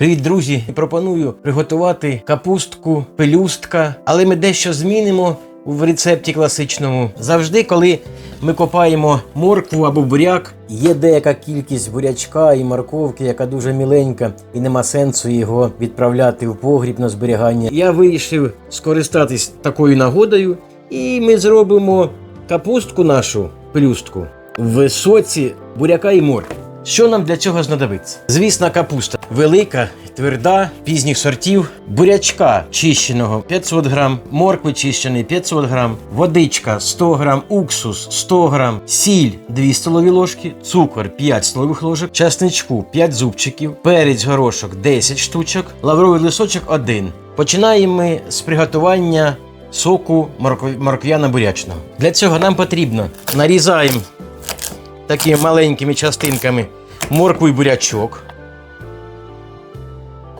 Привіт, друзі! Пропоную приготувати капустку, пелюстка, але ми дещо змінимо в рецепті класичному. Завжди, коли ми копаємо моркву або буряк, є деяка кількість бурячка і морковки, яка дуже міленька, і нема сенсу його відправляти в погріб на зберігання. Я вирішив скористатись такою нагодою, і ми зробимо капустку нашу пелюстку в соці буряка і моркви. Що нам для цього знадобиться? Звісна капуста велика, тверда, пізніх сортів, бурячка чищеного 500 грам, моркви чищений 500 грам, водичка 100 грам, уксус 100 грам, сіль 2 столові ложки, цукор 5 столових ложок, часничку 5 зубчиків, перець горошок 10 штучок, лавровий лисочок 1. Починаємо ми з приготування соку морквяно-бурячного. Для цього нам потрібно нарізаємо такими маленькими частинками моркву і бурячок.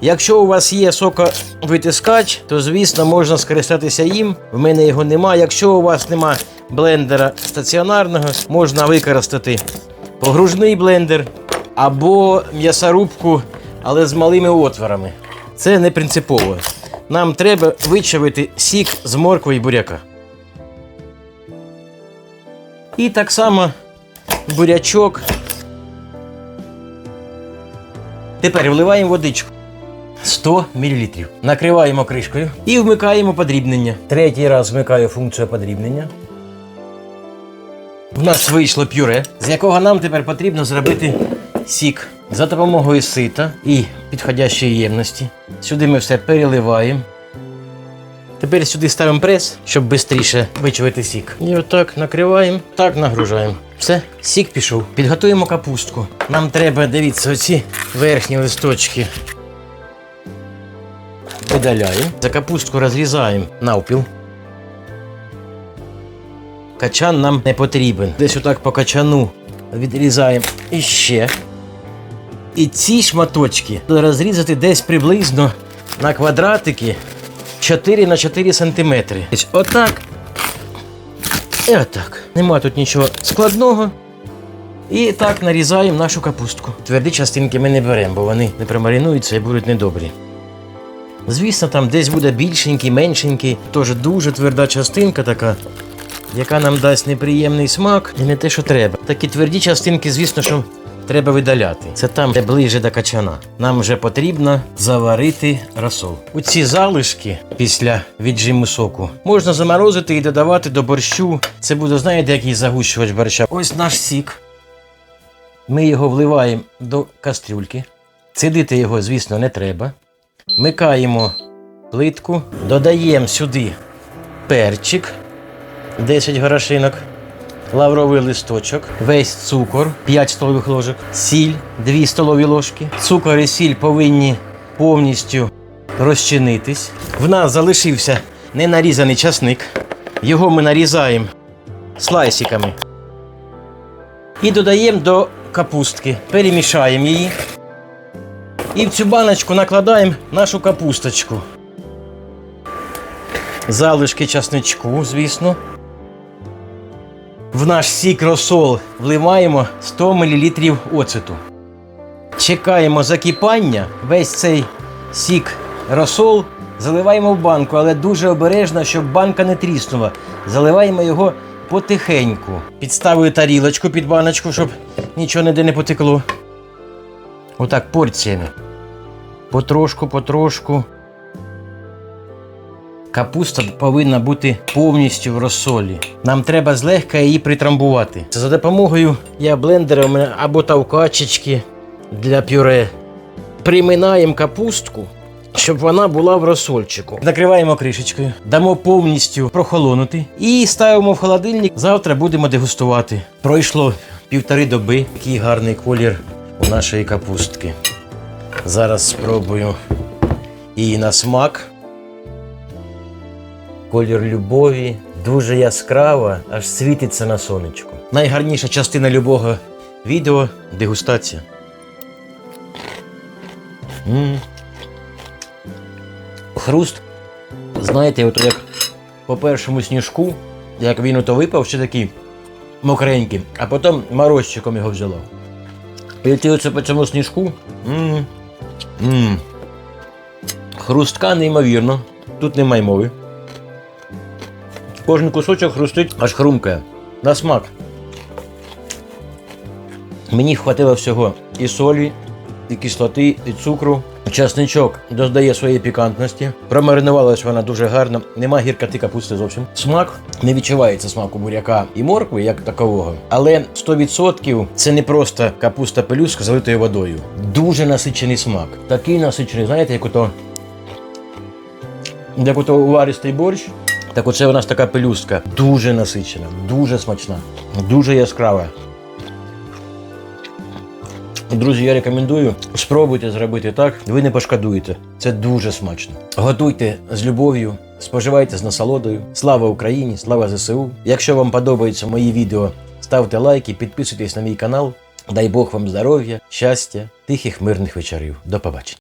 Якщо у вас є соковитискач, то звісно можна скористатися їм. В мене його нема. Якщо у вас нема блендера стаціонарного, можна використати погружний блендер або м'ясорубку, але з малими отворами. Це не принципово. Нам треба вичавити сік з моркви і буряка. І так само бурячок. Тепер вливаємо водичку. 100 мл. Накриваємо кришкою і вмикаємо подрібнення. Третій раз вмикаю функцію подрібнення. У нас вийшло пюре, з якого нам тепер потрібно зробити сік за допомогою сита і підходящої ємності. Сюди ми все переливаємо. Тепер сюди ставимо прес, щоб швидше вичавити сік. І отак накриваємо, так нагружаємо. Все, сік пішов. Підготуємо капустку. Нам треба, дивіться, оці верхні листочки. Видаляємо. За капустку розрізаємо навпіл. Качан нам не потрібен. Десь отак по качану відрізаємо іще. І ці шматочки розрізати десь приблизно на квадратики 4 на 4 сантиметри. Отак. І отак. Нема тут нічого складного. І так нарізаємо нашу капустку. Тверді частинки ми не беремо, бо вони не промаринуються і будуть недобрі. Звісно, там десь буде більшенький, меншенький, теж дуже тверда частинка така, яка нам дасть неприємний смак і не те, що треба. Такі тверді частинки, звісно, що треба видаляти. Це там, де ближче до качана. Нам вже потрібно заварити розсол. У ці залишки після віджиму соку можна заморозити і додавати до борщу. Це буде, знаєте, який загущувач борща. Ось наш сік. Ми його вливаємо до кастрюльки. Цідити його, звісно, не треба. Вмикаємо плитку, додаємо сюди перчик 10 горошинок, лавровий листочок, весь цукор 5 столових ложок, сіль 2 столові ложки. Цукор і сіль повинні повністю розчинитись. В нас залишився ненарізаний часник. Його ми нарізаємо слайсиками. І додаємо до капустки. Перемішаємо її. І в цю баночку накладаємо нашу капусточку. Залишки часничку, звісно. В наш сік розсол вливаємо 100 мл оцету. Чекаємо закипання. Весь цей сік розсол заливаємо в банку, але дуже обережно, щоб банка не тріснула. Заливаємо його потихеньку. Підставую тарілочку під баночку, щоб нічого ніде не потекло. Отак порціями. Потрошку, потрошку. Капуста повинна бути повністю в розсолі. Нам треба злегка її притрамбувати. За допомогою я блендера або тавкачечки для пюре. Приминаємо капустку, щоб вона була в розсольчику. Накриваємо кришечкою, дамо повністю прохолонути і ставимо в холодильник. Завтра будемо дегустувати. Пройшло півтори доби. Який гарний колір у нашої капустки. Зараз спробую її на смак. Колір любові дуже яскрава, аж світиться на сонечку. Найгарніша частина любого відео дегустація. м Хруст. Знаєте, от як по першому сніжку, як він ото випав, ще такий мокренький, а потім морозчиком його взяло. І ти оце по цьому сніжку. м м Хрустка неймовірно. Тут немає мови. Кожен кусочок хрустить, аж хрумкає. На смак. Мені хватило всього і солі, і кислоти, і цукру. Часничок додає своєї пікантності. Промаринувалась вона дуже гарно. Нема гіркоти капусти зовсім. Смак не відчувається смаку буряка і моркви як такового. Але 100% це не просто капуста пелюстка залитою водою. Дуже насичений смак. Такий насичений, знаєте, як ото як отоуваристий борщ. Так оце у нас така пелюстка. Дуже насичена, дуже смачна, дуже яскрава. Друзі, я рекомендую. Спробуйте зробити так, ви не пошкодуєте. Це дуже смачно. Готуйте з любов'ю, споживайте з насолодою. Слава Україні! Слава ЗСУ! Якщо вам подобаються мої відео, ставте лайки, підписуйтесь на мій канал. Дай Бог вам здоров'я, щастя, тихих мирних вечорів. До побачення.